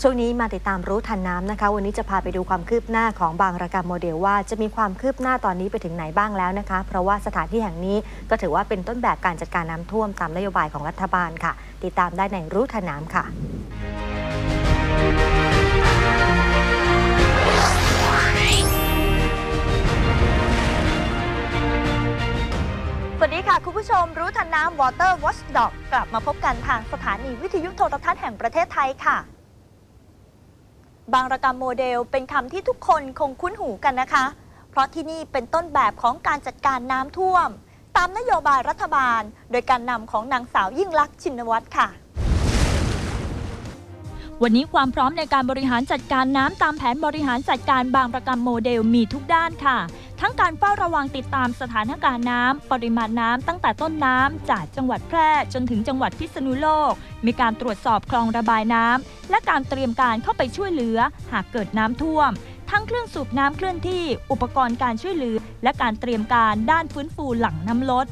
ช่วงนี้มาติดตามรู้ทันน้ำนะคะ วันนี้จะพาไปดูความคืบหน้าของบางระกรรมโมเดลว่าจะมีความคืบหน้าตอนนี้ไปถึงไหนบ้างแล้วนะคะ เพราะว่าสถานที่แห่งนี้ก็ถือว่าเป็นต้นแบบการจัดการน้ำท่วมตามนโยบายของรัฐบาลค่ะ ติดตามได้ในรู้ทันน้ำค่ะสวัสดีค่ะ คุณผู้ชมรู้ทันน้ำ Water Watchdog กลับมาพบกันทางสถานีวิทยุโทรทัศน์แห่งประเทศไทยค่ะ บางระกรรมโมเดลเป็นคำที่ทุกคนคงคุ้นหูกันนะคะ เพราะที่นี่เป็นต้นแบบของการจัดการน้ำท่วม ตามนโยบายรัฐบาล โดยการนำของนางสาวยิ่งลักษณ์ชินวัตรค่ะ วันนี้ความพร้อมในการบริหารจัดการน้ำตามแผนบริหารจัดการบางประกรรมโมเดลมีทุกด้านค่ะ ทั้งการเฝ้าระวังติดตามสถานการณ์น้ำปริมาณน้ำตั้งแต่ต้นน้ำจากจังหวัดแพร่จนถึงจังหวัดพิษณุโลก มีการตรวจสอบคลองระบายน้ำและการเตรียมการเข้าไปช่วยเหลือ หากเกิดน้ำท่วม ทั้งเครื่องสูบน้ำเคลื่อนที่ อุปกรณ์การช่วยเหลือ และการเตรียมการด้านฟื้นฟูหลังน้ำลด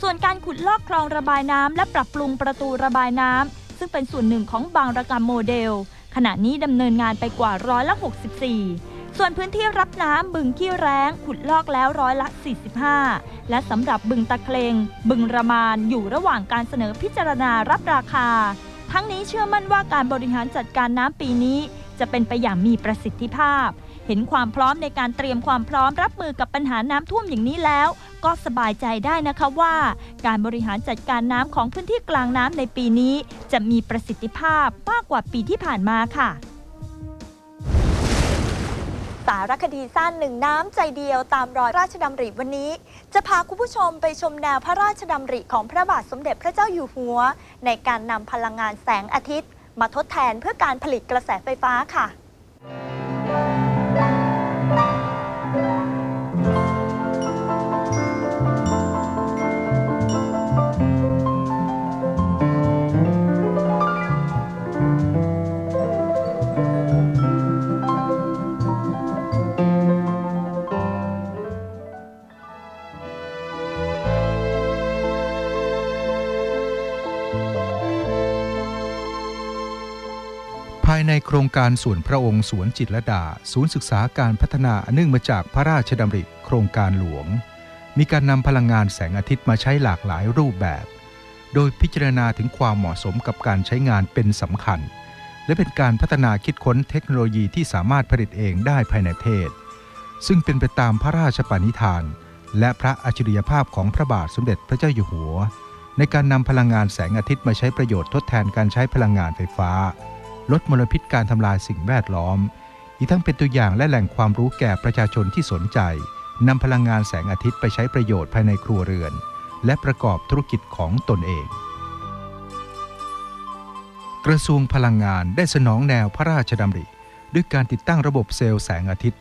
ส่วนการขุดลอกคลองระบายน้ำและปรับปรุงประตูระบายน้ำซึ่งเป็นส่วนหนึ่งของบางระกรรมโมเดล ขณะนี้ดำเนินงานไปกว่าร้อยละ64 ส่วนพื้นที่รับน้ำบึงขี้แร้งขุดลอกแล้วร้อยละ 45 และสำหรับบึงตะเคลงบึงระมานอยู่ระหว่างการเสนอพิจารณารับราคา ทั้งนี้เชื่อมั่นว่าการบริหารจัดการน้ำปีนี้ จะเป็นไปอย่างมีประสิทธิภาพ เห็นความพร้อมในการเตรียมความพร้อมรับมือกับปัญหาน้ำท่วมอย่างนี้แล้ว ก็สบายใจได้นะคะว่า การบริหารจัดการน้ำของพื้นที่กลางน้ำในปีนี้ จะมีประสิทธิภาพมากกว่าปีที่ผ่านมาค่ะารคดีสั้นหนึ่งน้ำใจเดียวตามรอยราชดำริวันนี้ จะพาคุณผู้ชมไปชมแนวพระราชดำริของพระบาทสมเด็จพระเจ้าอยู่หัว ในการนำพลังงานแสงอาทิตย์ มาทดแทนเพื่อการผลิตกระแสไฟฟ้าค่ะ ภายในโครงการส่วนพระองค์สวนจิตรดา ศูนย์ศึกษาการพัฒนาอเนื่องมาจากพระราชดำริโครงการหลวง มีการนำพลังงานแสงอาทิตย์มาใช้หลากหลายรูปแบบ โดยพิจารณาถึงความเหมาะสมกับการใช้งานเป็นสำคัญ และเป็นการพัฒนาคิดค้นเทคโนโลยีที่สามารถผลิตเองได้ภายในประเทศ ซึ่งเป็นไปตามพระราชปณิธาน และพระอัจฉริยภาพของพระบาทสมเด็จพระเจ้าอยู่หัว ในการนำพลังงานแสงอาทิตย์มาใช้ประโยชน์ทดแทนการใช้พลังงานไฟฟ้า ลดมลพิษการทำลายสิ่งแวดล้อม อีกทั้งเป็นตัวอย่างและแหล่งความรู้แก่ประชาชนที่สนใจนำพลังงานแสงอาทิตย์ไปใช้ประโยชน์ภายในครัวเรือน และประกอบธุรกิจของตนเอง กระทรวงพลังงานได้สนองแนวพระราชดำริ ด้วยการติดตั้งระบบเซลล์แสงอาทิตย์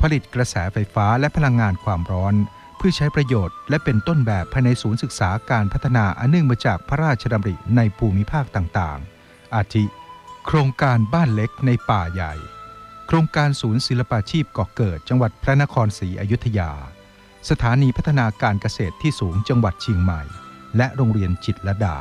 ผลิตกระแสไฟฟ้าและพลังงานความร้อน เพื่อใช้ประโยชน์ และเป็นต้นแบบภายในศูนย์ศึกษาการพัฒนาอันเนื่องมาจากพระราชดำริในภูมิภาคต่างๆ อาทิ โครงการบ้านเล็กในป่าใหญ่ โครงการศูนย์ศิลปาชีพก่อเกิดจังหวัดพระนครศรีอยุธยา สถานีพัฒนาการเกษตรที่สูงจังหวัดเชียงใหม่ และโรงเรียนจิตรลดา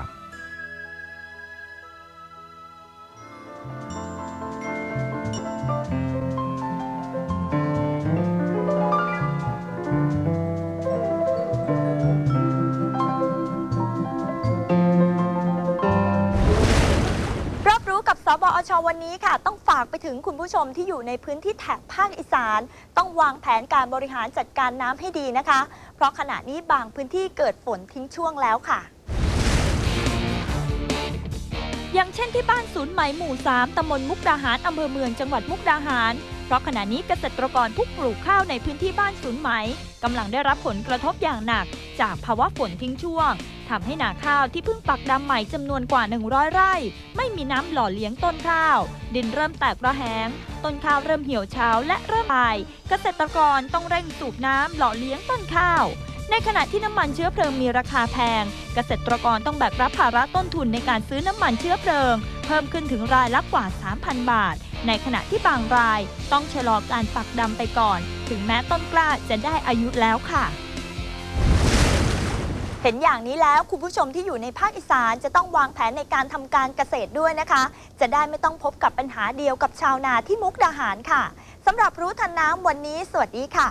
บอชวันนี้ค่ะ ต้องฝากไปถึงคุณผู้ชมที่อยู่ในพื้นที่แถบภาคอีสาน ต้องวางแผนการบริหารจัดการน้ำให้ดีนะคะ เพราะขณะนี้บางพื้นที่เกิดฝนทิ้งช่วงแล้วค่ะ อย่างเช่นที่บ้านศูนย์ไหมหมู่ 3ตำบลมุกดาหารอำเภอเมืองจังหวัดมุกดาหาร เพราะขณะนี้เกษตรกรผู้ปลูกข้าวในพื้นที่บ้านศูนย์ไหมกำลังได้รับผลกระทบอย่างหนัก จากภาวะฝนทิ้งช่วง ทำให้นาข้าวที่เพิ่งปักดำใหม่จำนวนกว่า 100 ไร่ ไม่มีน้ำหล่อเลี้ยงต้นข้าว ดินเริ่มแตกระแหง ต้นข้าวเริ่มเหี่ยวเฉาและเริ่มตาย เกษตรกรต้องเร่งสูบน้ำหล่อเลี้ยงต้นข้าว ในขณะที่น้ำมันเชื้อเพลิงมีราคาแพง เกษตรกรต้องแบกรับภาระต้นทุนในการซื้อน้ำมันเชื้อเพลิง เพิ่มขึ้นถึงรายละกว่า 3,000 บาท ในขณะที่บางรายต้องชะลอการปักดำไปก่อน ถึงแม้ต้นกล้าจะได้อายุแล้วค่ะ เห็นอย่างนี้แล้วคุณผู้ชมที่อยู่ในภาคอีสานจะต้องวางแผนในการทำการเกษตรด้วยนะคะ จะได้ไม่ต้องพบกับปัญหาเดียวกับชาวนาที่มุกดาหารค่ะสำหรับรู้ทันน้ำวันนี้ สวัสดีค่ะ